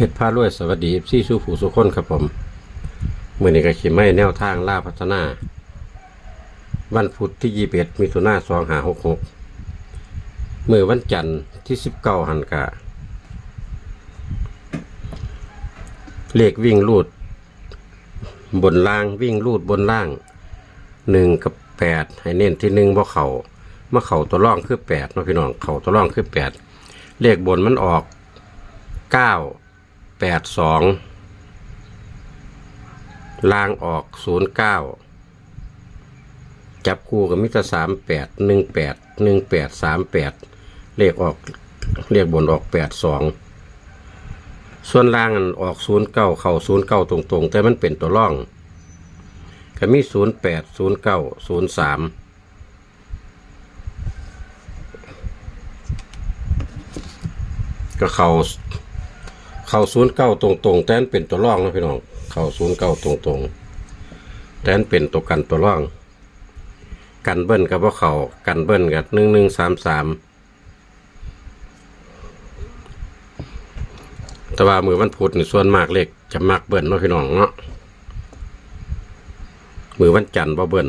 เพชรพารวยสวัสดีซี่สู้ผู้สุคนครับผมเมื่อนี้ก็ขีไม่แนวทางล่าพัฒนา วันพุธที่ยี่สิบเอ็ดมิถุนาสองหาหกหกเมื่อวันจันทร์ที่สิบเก้าหันกะเลขวิ่งลูด บนล่างวิ่งลูดบนล่างหนึ่งกับแปดให้เน้นที่หนึ่งเพราะเขาเมื่อเขาตัวร่องคือแปดเนาะพี่น้องเขาตัวร่องคือแปดเลขบนมันออกเก้า แปดสองล่างออกศูนย์เก้าจับคู่กับมิตรสามแปดหนึ่งแปดหนึ่งแปดสามแปดเลขออกเลขบนออกแปดสองส่วนล่างออกศูนย์เก้าเข่าศูนย์เก้าตรงๆ แต่มันเป็นตัวร่องก็มีศูนย์แปดศูนย์เก้าศูนย์สามก็เขา เขาศูนย์เก้าตรงๆ แต่นั้นเป็นตัวร่องนะพี่น้อง เขาศูนย์เก้าตรงๆ แต่นั้นเป็นตัวกันตัวร่อง กันเบิ้ลกับว่าเขากันเบิ้ลกับหนึ่งหนึ่งสามสามแต่ว่ามือวันพุธนี่ส่วนมากเลขจะมากเบิ้ลเนาะพี่น้องเนาะมือวันจันทร์บ่เบิ่น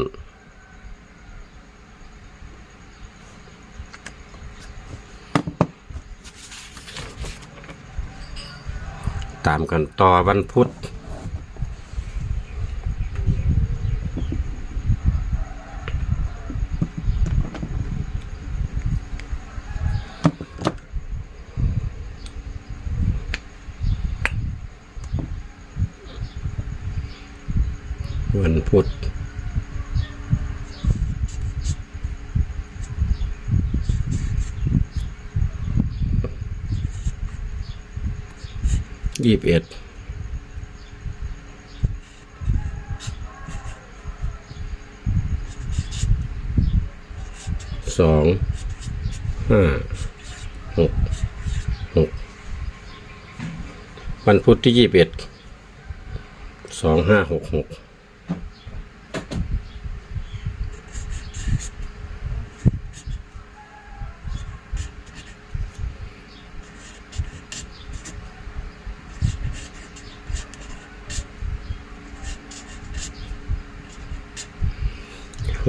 ตามกันต่อวันพุธวันพุธ ยี่สิบเอ็ดสองห้าหกหกวันพุธที่ยี่สิบเอ็ดสองห้าหกหก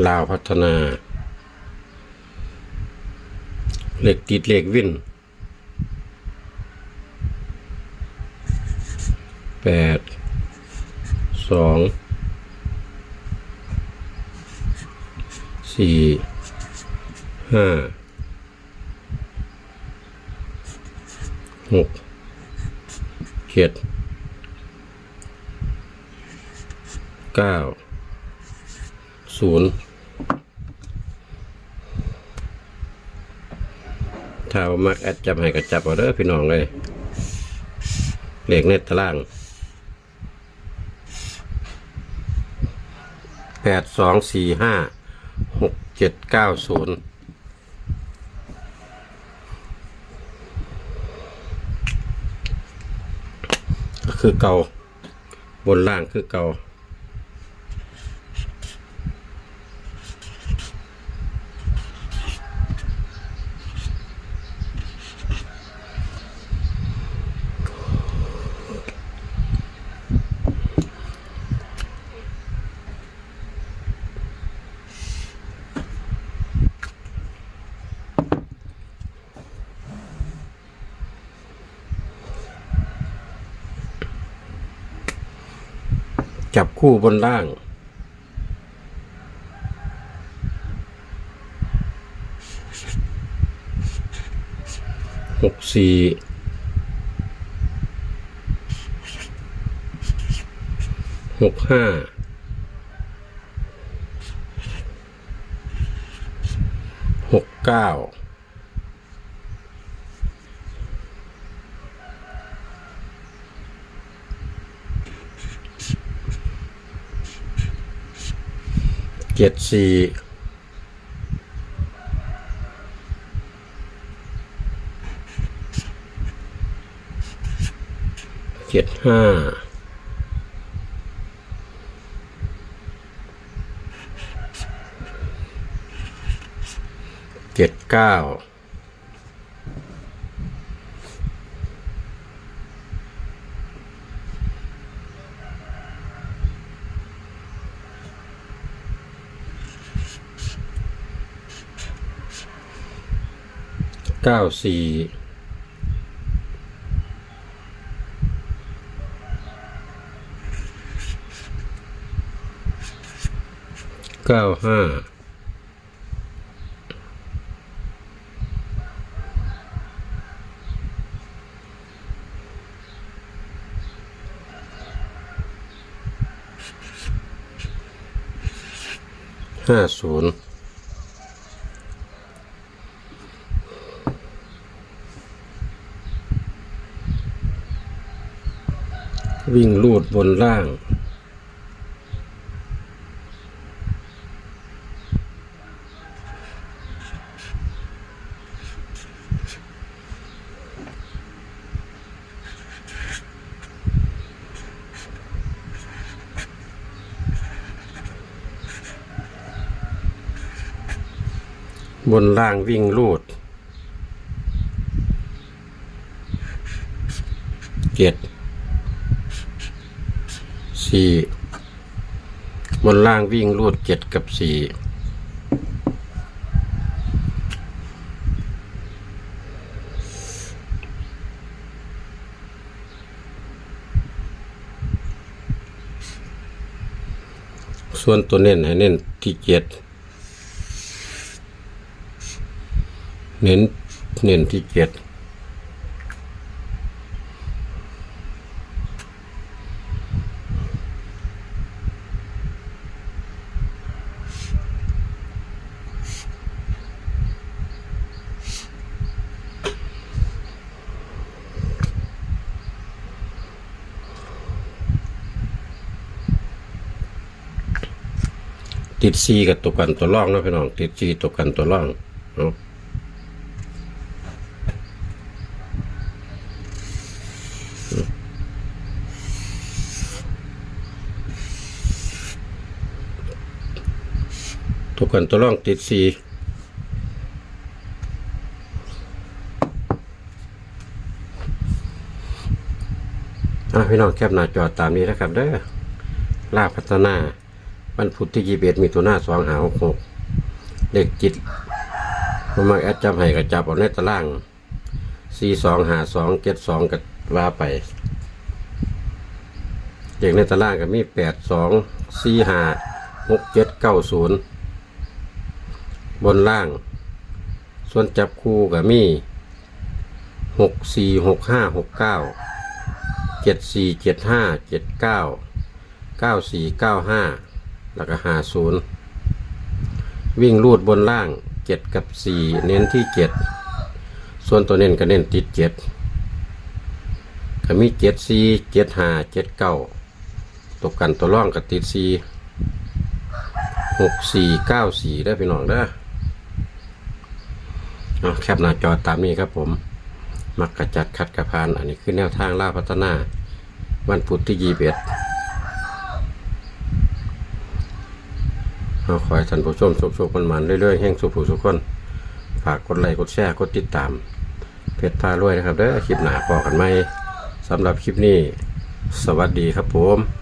ลาวพัฒนาเหล็กติดเหล็กวิ่นแปดสองสี่ห้าหกเจ็ดเก้าศูนย์ ถ้าว่ามักแอดจับให้ก็จับเอาเด้อพี่น้องเลยเลขในตารางแปดสองสี่ห้าหกเจ็ดเก้าศูนย์ก็คือเก่าบนล่างคือเก่า จับคู่บนล่าง หกสี่หกห้าหกเก้า จ็ดสี่เจ็ดห้าเจ็ดเก้า เก้าสี่เก้าห้าห้าศูนย์ วิ่งลูดบนล่าง บนล่างวิ่งลูดเจ็ด สี่บนล่างวิ่งรูดเจ็ดกับสี่ส่วนตัวเน้นให้เน้นที่เจ็ดเน้นเน้นที่เจ็ด ติดซีกับตัวกันตัวร่องนะพี่น้อง ติดซีตัวกันตัวร่องเนาะตัวกันตัวร่องติดซีอะพี่น้องแคปหน้าจอตามนี้นะครับเด้อลาพัฒนา วันพุธที่ยี่สิบเอ็ดมีตัวหน้าสองหาหกหกเลขจิตผมมาแอดจับให้กับจับเอาในตารางสี่สองหาสองเจ็ดสองกับว่าไปเลขในตารางก็มีแปดสองสี่หาหกเจ็ดเก้าศูนย์บนล่าง ส่วนจับคู่ก็มีหกสี่หกห้าหกเก้าเจ็ดสี่เจ็ดห้าเจ็ดเก้าเก้าสี่เก้าห้า แล้วก็หาศูนย์วิ่งลูดบนล่างเจ็ดกับสี่เน้นที่เจ็ดส่วนตัวเน้นก็เน้นติดเจ็ดก็มีเจ็ดสี่เจ็ดห้าเจ็ดเก้าตกกันตัวร่องกับติดสี่หกสี่เก้าสี่ได้พี่น้องเด้อเอาแคปหน้าจอตามนี้ครับผม มักกระจัดขัดกระพาน อันนี้คือแนวทางล่าพัฒนา วันพุธที่ยี่สิบเอ็ด เอาขอให้ท่านผู้ชมสุขๆมันๆเรื่อยๆแห่งสุขผู้สุขคน ฝากกดไลค์กดแชร์กดติดตาม เพจพารวยนะครับเด้อคลิปหนาพอกันไหมสำหรับคลิปนี้ สวัสดีครับผม